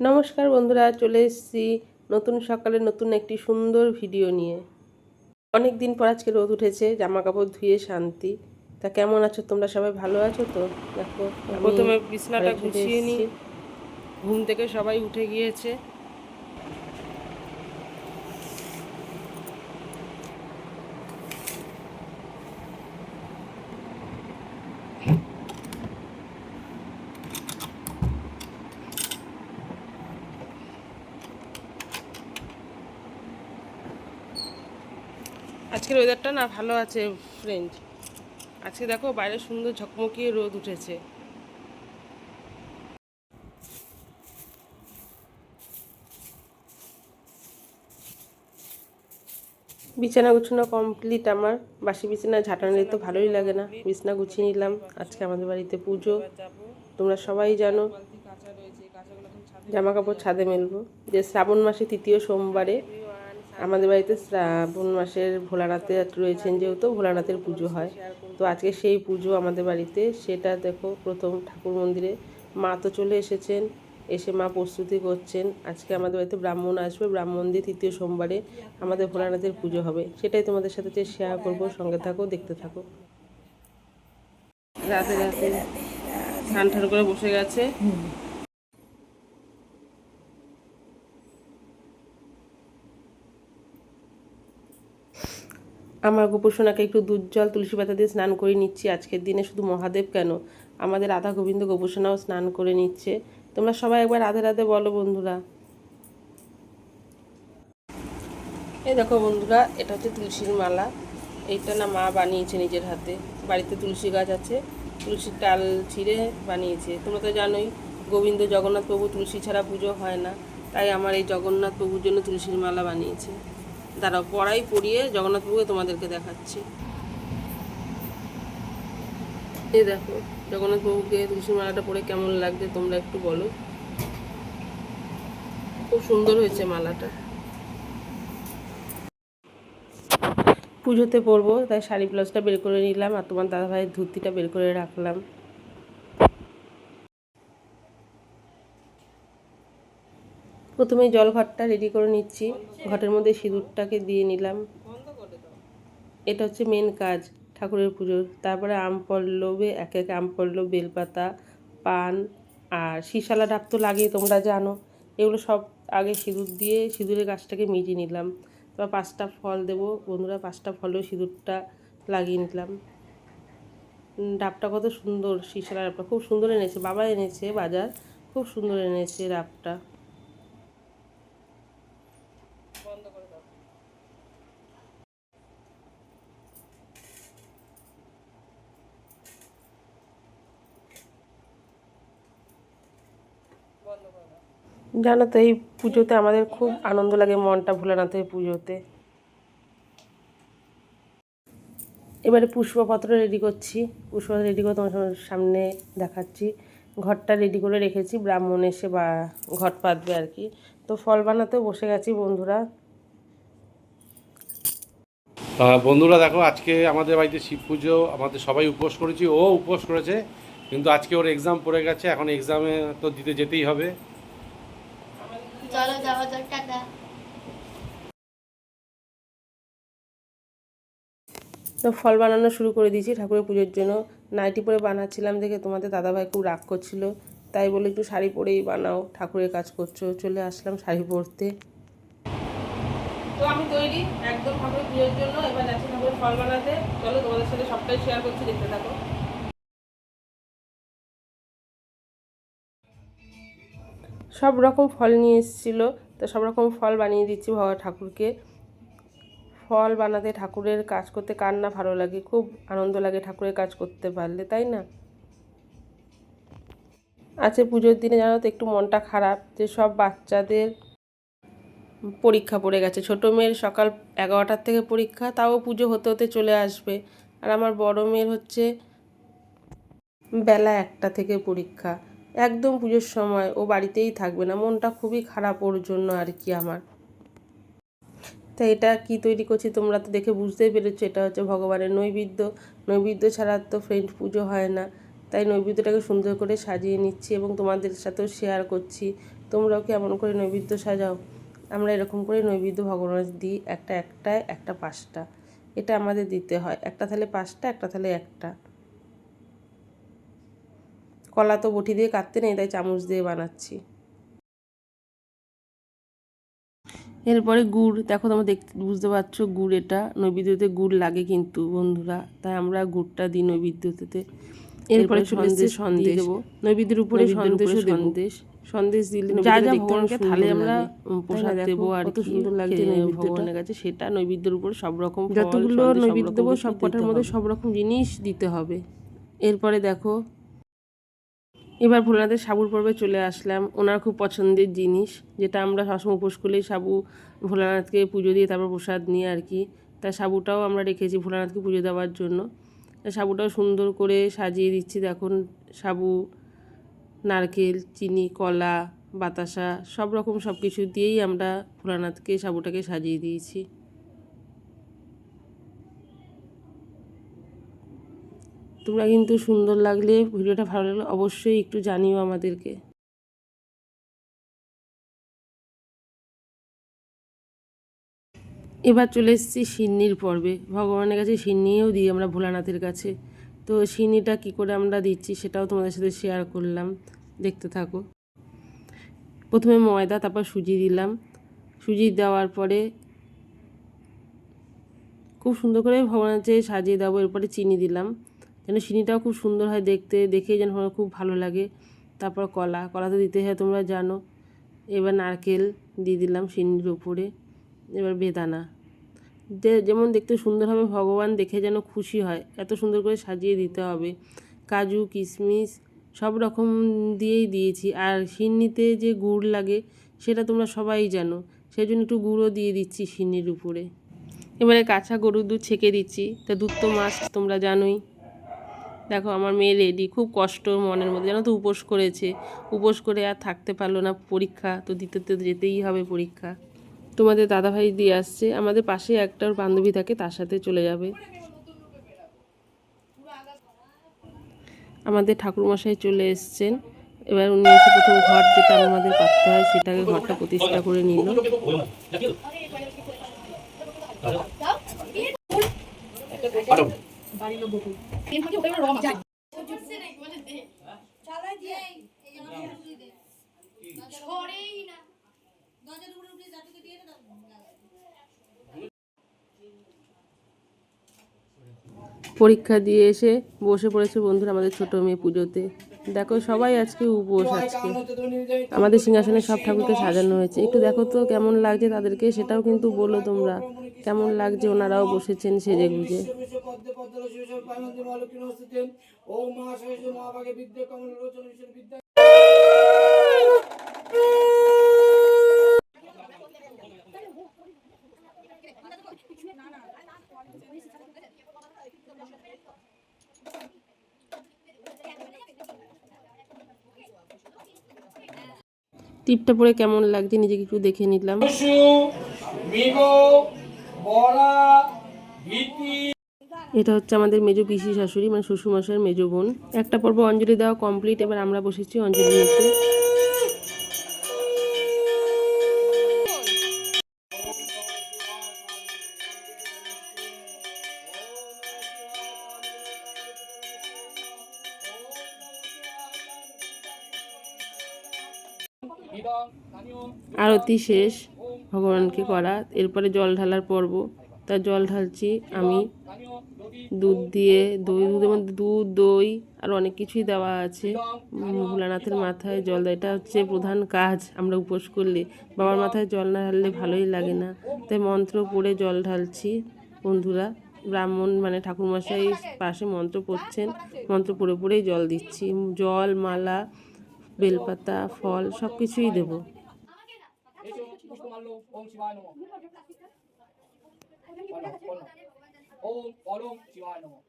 নমস্কার বন্ধুরা চলে এসেছি নতুন সকালে নতুন একটি সুন্দর ভিডিও নিয়ে। অনেক দিন পর আজকে রোদ উঠেছে জামা কাপড় ধুয়ে শান্তি। তা কেমন আছো তোমরা সবাই ভালো আছো তো? দেখো প্রথমে বিছনাটা গুছিয়ে নিই ঘুম থেকে সবাই উঠে গিয়েছে। আজকের ওয়েদারটা না ভালো আছে ফ্রেন্ড আজকে দেখো বাইরে সুন্দর ঝকমকিয়ে রোদ উঠেছে। বিছানা গুছানো কমপ্লিট আমার। বাসি বিছানা ঝাঁটা নিলে তো ভালোই লাগে না। বিছানা গুছিয়ে নিলাম। আজকে আমাদের বাড়িতে পুজো। তোমরা সবাই জানো জামা কাপড় ছাদে মেলবো। যে শ্রাবণ মাসে তৃতীয় সোমবারে আমাদের বাড়িতে শ্রাবণ মাসের ভোলানাথে রয়েছেন যেহেতু ভোলানাথের পুজো হয়। তো আজকে সেই পুজো আমাদের বাড়িতে, সেটা দেখো প্রথম ঠাকুর মন্দিরে। মা তো চলে এসেছেন, এসে মা প্রস্তুতি করছেন। আজকে আমাদের বাড়িতে ব্রাহ্মণ আসবে, ব্রাহ্মণ দিয়ে তৃতীয় সোমবারে আমাদের ভোলানাথের পুজো হবে। সেটাই তোমাদের সাথে শেয়ার করব, সঙ্গে থাকো, দেখতে থাকো। রাতে রাতে ঠান করে বসে গেছে। আমার গোপুসোনাকে একটু দুধ, জল, তুলসী পাতা দিয়ে স্নান করে নিচ্ছি। আজকের দিনে শুধু মহাদেব কেন? আমাদের রাধা গোবিন্দ গোপুসোনাও স্নান করে নিচ্ছে। তোমরা সবাই একবার রাধে রাধে বলো বন্ধুরা। এই দেখো বন্ধুরা, এটা হচ্ছে তুলসীর মালা। এইটা না মা বানিয়েছে নিজের হাতে। বাড়িতে তুলসী গাছ আছে, তুলসীর ডাল ছিঁড়ে বানিয়েছে। তোমরা তো জানোই, গোবিন্দ জগন্নাথ প্রভু তুলসী ছাড়া পুজো হয় না। তাই আমার এই জগন্নাথ প্রভুর জন্য তুলসীর মালা বানিয়েছে। দাঁড়াও, পড়াই পড়িয়ে জগন্নাথ প্রভুকে তোমাদেরকে দেখাচ্ছি। এই দেখো জগন্নাথ প্রভুকে তুলসীর মালাটা পরে কেমন লাগছে তোমরা একটু বলো। খুব সুন্দর হয়েছে মালাটা। পুজোতে পরবো, তাই শাড়ি ব্লাউজটা বের করে নিলাম আর তোমার দাদা ভাইয়ের ধুতিটা বের করে রাখলাম। প্রথমে জল ঘরটা রেডি করে নিচ্ছি। ঘটের মধ্যে সিঁদুরটাকে দিয়ে নিলাম। এটা হচ্ছে মেন কাজ ঠাকুরের পুজোর। তারপরে আম পল্লবে, এক এক আম পল্লব, বেলপাতা, পান আর শিশালা ডাব তো লাগেই, তোমরা জানো। এগুলো সব আগে সিঁদুর দিয়ে সিঁদুরের গাছটাকে মিটিয়ে নিলাম। তারপর পাঁচটা ফল দেবো। বন্ধুরা, পাঁচটা ফলেও সিঁদুরটা লাগিয়ে নিলাম। ডাবটা কত সুন্দর শিশালা ডাবটা। খুব সুন্দর এনেছে। বাবা এনেছে বাজার। খুব সুন্দর এনেছে ডাবটা বন্ধ করে দাও বন্ধ করে দাও জানো তো এই পুজোতে আমাদের খুব আনন্দ লাগে, মনটা ভোলানাথের পুজোতে। এবারে পুষ্পপত্র রেডি করছি। পুষ্পপত্র রেডি করে তোমার সামনে দেখাচ্ছি। ঘরটা রেডি করে রেখেছি। ব্রাহ্মণ এসে বা ঘট পাতবে আর কি। তো ফল বানাতেও বসে গেছি বন্ধুরা। বন্ধুরা দেখো, আজকে আমাদের বাড়িতে শিব পুজো, আমাদের সবাই উপোস করেছি। ও উপোস করেছে, কিন্তু আজকে ওর এক্সাম পড়ে গেছে। এখন এক্সামে তো দিতে যেতেই হবে। চলো যাওয়া যাক টাটা। তো ফল বানানো শুরু করে দিয়েছি ঠাকুরের পুজোর জন্য। নাইটি পরে বানাচ্ছিলাম দেখে তোমাদের দাদাভাই খুব রাগ করছিল। তাই বলে একটু শাড়ি পরেই বানাও ঠাকুরের কাজ করছ। চলে আসলাম শাড়ি পরতে। তো আমি তৈরি একদম ঠাকুরের পুজোর জন্য। এবার যাচ্ছি ঠাকুরের ফল বানাতে। চলো তোমাদের সাথে সবটাই শেয়ার করছি দেখতে থাকো। সব রকম ফল নিয়ে এসেছিল। তো সব রকম ফল বানিয়ে দিচ্ছি বাবা ঠাকুরকে। ফল বানাতে ঠাকুরের কাজ করতে কার না ভালো লাগে? খুব আনন্দ লাগে ঠাকুরের কাজ করতে পারলে, তাই না? আছে পুজোর দিনে জানো তো একটু মনটা খারাপ, যে সব বাচ্চাদের পরীক্ষা পড়ে গেছে। ছোটো মেয়ের সকাল এগারোটার থেকে পরীক্ষা, তাও পুজো হতে হতে চলে আসবে। আর আমার বড় মেয়ের হচ্ছে বেলা একটা থেকে পরীক্ষা। একদম পুজোর সময় ও বাড়িতেই থাকবে না। মনটা খুবই খারাপ ওর জন্য আর কি আমার। তা এটা কি তৈরি করছি তোমরা তো দেখে বুঝতেই পেরেছ, এটা হচ্ছে ভগবানের নৈবেদ্য। নৈবেদ্য ছাড়া তো ফ্রেন্ড পুজো হয় না। তাই নৈবেদ্যটাকে সুন্দর করে সাজিয়ে নিচ্ছি এবং তোমাদের সাথেও শেয়ার করছি। তোমরাও কেমন করে নৈবেদ্য সাজাও? আমরা এরকম করে নৈবেদ্য ভগবানের দিই একটা একটা একটা পাঁচটা। এটা আমাদের দিতে হয়। একটা থালে পাঁচটা, একটা থালে একটা। কলা তো বটি দিয়ে কাটতে নেই তাই চামচ দিয়ে বানাচ্ছি। এরপরে গুড় দেখো তোমরা দেখতে বুঝতে পারছ গুড় এটা নৈবেদ্যতে গুড় লাগে কিন্তু বন্ধুরা তাই আমরা গুড়টা দিই নৈবেদ্যতে। এরপরে সন্দেশ সন্দেশ। দেবো। নৈবেদ্যের উপরে সন্দেশ সন্দেশ। সন্দেশ দিলে যা যা ভগবানকে থালে আমরা প্রসাদ দেবো আর কত সুন্দর লাগছে ভগবানের কাছে। সেটা নৈবেদ্যের উপর সব রকম যতগুলো নৈবেদ্য দেবো সব কটার মধ্যে সব রকম জিনিস দিতে হবে। এরপরে দেখো এবার ভোলানাথের সাবুর পর্বে চলে আসলাম। ওনার খুব পছন্দের জিনিস, যেটা আমরা সবসময় উপোস করলেই সাবু ভোলানাথকে পুজো দিয়ে তারপর প্রসাদ নিয়ে আর কি। তা সাবুটাও আমরা রেখেছি ভোলানাথকে পুজো দেওয়ার জন্য। সাবুটাও সুন্দর করে সাজিয়ে দিচ্ছি দেখুন। সাবু, নারকেল, চিনি, কলা, বাতাসা, সব রকম সব কিছু দিয়েই আমরা ভোলানাথকে সাবুটাকে সাজিয়ে দিয়েছি। তোমরা কিন্তু সুন্দর লাগলে, ভিডিওটা ভালো লাগলে অবশ্যই একটু জানিও আমাদেরকে। এবার চলে এসেছি সিন্নির পর্বে। ভগবানের কাছে সিন্নিও দিই আমরা ভোলানাথের কাছে। তো সিন্নিটা কি করে আমরা দিচ্ছি সেটাও তোমাদের সাথে শেয়ার করলাম। দেখতে থাকো। প্রথমে ময়দা, তারপর সুজি দিলাম। সুজি দেওয়ার পরে খুব সুন্দর করে ভগবানের কাছে সাজিয়ে দেবো, এরপরে চিনি দিলাম। যেন চিনিটাও খুব সুন্দর হয় দেখতে, দেখেই যেন আমার খুব ভালো লাগে। তারপর কলা কলা তো দিতে হয় তোমরা জানো। এবার নারকেল দিয়ে দিলাম চিনির উপরে এবার বেদানা। যে যেমন দেখতে সুন্দর হবে ভগবান দেখে যেন খুশি হয়, এত সুন্দর করে সাজিয়ে দিতে হবে। কাজু, কিশমিশ সব রকম দিয়েই দিয়েছি। আর সিন্নিতে যে গুড় লাগে, সেটা তোমরা সবাই জানো। সেই জন্য একটু গুঁড়ো দিয়ে দিচ্ছি সিন্নির উপরে। এবারে কাঁচা গরুর দুধ ছেঁকে দিচ্ছি। তা দুধ তো মাছ তোমরা জানোই। দেখো আমার মেয়ে রেডি খুব কষ্ট মনের মধ্যে। জানো তো উপোস করেছে। উপোস করে আর থাকতে পারল না পরীক্ষা। তো দিতে তো যেতেই হবে পরীক্ষা। তোমাদের দাদাভাই দিয়ে আসছে। আমাদের পাশে একটা ওর বান্ধবী থাকে তার সাথে চলে যাবে। আমাদের ঠাকুরমশাই চলে এসছেন। এবার উনি এসে প্রথম ঘর যেটা আমাদের পাততে হয় সেটাকে ঘরটা প্রতিষ্ঠা করে নিল। পরীক্ষা দিয়ে এসে বসে পড়েছে বন্ধুরা আমাদের ছোট মেয়ে পুজোতে। দেখো সবাই আজকে উপোস আজকে। আমাদের সিংহাসনে সব ঠাকুরকে সাজানো হয়েছে। একটু দেখো তো কেমন লাগছে তাদেরকে সেটাও কিন্তু বলো তোমরা। কেমন লাগছে? ওনারাও বসেছেন সেজে গুজে টিপটা পরে কেমন লাগছে? নিজেকে একটু দেখে নিলাম। বড়া ভীতি। এটা হচ্ছে আমাদের মেজো পিসি শাশুড়ি মানে শ্বশুরমশাইয়ের মেজো বোন। একটা পর্ব অঞ্জলি দেওয়া কমপ্লিট এবার আমরা বসেছি অঞ্জলি স্থানীয় আরতি শেষ। ভগবানকে করা। এরপরে জল ঢালার পর্ব। তা জল ঢালছি আমি। দুধ দিয়ে, দই, দুধের মধ্যে দুধ, দই আর অনেক কিছুই দেওয়া আছে। ভোলানাথের মাথায় জল দেওয়া। এটা হচ্ছে প্রধান কাজ আমরা উপোস করলে। বাবার মাথায় জল না ঢাললে ভালোই লাগে না। তাই মন্ত্র পড়ে জল ঢালছি বন্ধুরা। ব্রাহ্মণ মানে ঠাকুরমশাই পাশে মন্ত্র পড়ছেন। মন্ত্র পড়ে পড়েই জল দিচ্ছি। জল, মালা, বেলপাতা, ফল সব কিছুই দেবো। পুষ্পমাল্য ওম শিবায় নমঃ। ওম পরম শিবায় নমঃ।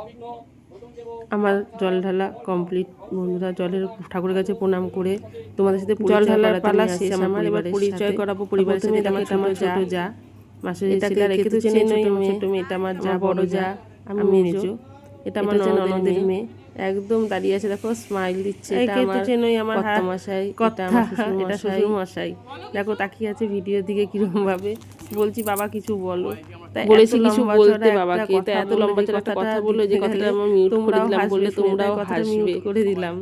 অবিঘ্ন প্রথম দেব আমার জল ঢালা কমপ্লিট বন্ধুরা জলের ঠাকুরের কাছে প্রণাম করে তোমাদের সাথে জল ঢালার পালা শেষ। আমার এবার পরিচয় করাবো পরিবারের সাথে। আমার ছোট যা? মাসে আর একে তো আমার ছোট মেয়ে এটা আমার যা বড় যা আমি মেজো। এটা আমার ননদের মেয়ে। একদম দাঁড়িয়ে আছে দেখো স্মাইল দিচ্ছে এটা আমার চেনোই আমার মশাই এটা আমার শ্বশুর শ্বশুর মশাই দেখো তাকিয়ে আছে ভিডিওর দিকে কীরকম ভাবে বলছি বাবা কিছু বলো। বলেছি কিছু বলতে বাবাকে তাই এত লম্বা চড়া একটা কথা বলল যে কথাটা আমি মিউট করে দিলাম বললে তোমরাও হাসবে। করে দিলাম।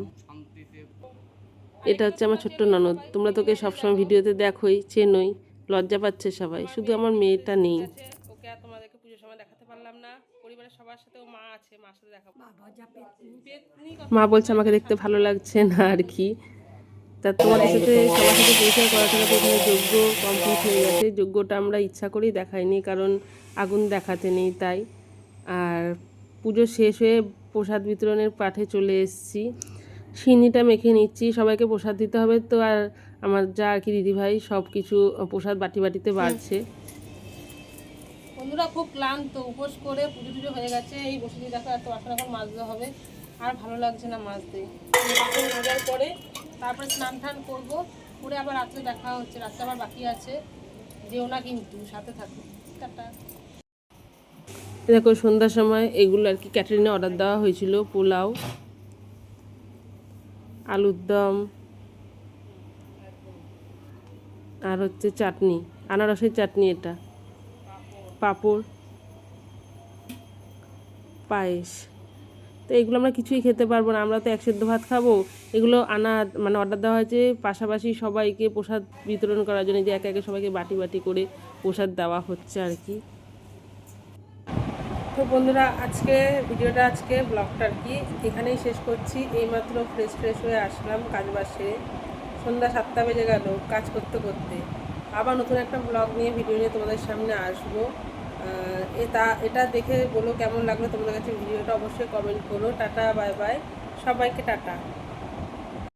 এটা হচ্ছে আমার ছোট্ট ননদ তোমরা তোকে সবসময় ভিডিওতে দেখোই চেনোই লজ্জা পাচ্ছে সবাই শুধু আমার মেয়েটা নেই ওকে আর তোমাদেরকে পুজোর সময় দেখাতে পারলাম না পরিবারের সবার সাথে ও মা আছে মার সাথে দেখাবো মা বলছে আমাকে দেখতে ভালো লাগছে না আর কি। তা তোমাদের সাথে সবার সাথে পরিচয় করাতে করাতে এখানে যোগ্য কমপ্লিট হয়ে গেছে। যোগ্যটা আমরা ইচ্ছা করেই দেখাইনি কারণ আগুন দেখাতে নেই তাই। আর পুজো শেষ হয়ে প্রসাদ বিতরণের পাঠে চলে এসেছি। সিন্নিটা মেখে নিচ্ছি সবাইকে প্রসাদ দিতে হবে তো। আর আমার যা আর কি দিদিভাই সব কিছু প্রসাদ বাটি বাটিতে বাড়ছে। বন্ধুরা খুব ক্লান্ত, উপোস করে পুজো টুজো হয়ে গেছে, এই বসে দিয়ে দেখো এত বাসন এখন মাজতে হবে, আর ভালো লাগছে না মাজতে। বাসন মাজার পরে তারপরে স্নান টান করব, করে আবার রাত্রে দেখা হচ্ছে রাত্রে আবার বাকি আছে, যেও না কিন্তু, সাথে থাকো। টাটা। দেখো, সন্ধ্যার সময় এগুলো আর কি ক্যাটারিনে অর্ডার দেওয়া হয়েছিল, পোলাও, আলুর দম, আর হচ্ছে চাটনি, আনারসের চাটনি এটা। পাঁপড়, পায়েস। তো এগুলো আমরা কিছুই খেতে পারব না। আমরা তো এক সেদ্ধ ভাত খাব। এগুলো আনা মানে অর্ডার দেওয়া হয়েছে পাশাপাশি সবাইকে প্রসাদ বিতরণ করার জন্য। যে একে একে সবাইকে বাটি বাটি করে প্রসাদ দেওয়া হচ্ছে আর কি। তো বন্ধুরা, আজকে ভিডিওটা, আজকে ব্লগটা আর কি। এখানেই শেষ করছি। এইমাত্র ফ্রেশ ফ্রেশ হয়ে আসলাম কাজ বাজ সেরে। সন্ধ্যা সাতটা বেজে গেল কাজ করতে করতে। আবার নতুন একটা ব্লগ নিয়ে ভিডিও নিয়ে তোমাদের সামনে আসব। এটা এটা দেখে বলো কেমন লাগল তোমাদের কাছে ভিডিওটা অবশ্যই কমেন্ট করো। টাটা বাই বাই সবাইকে টাটা।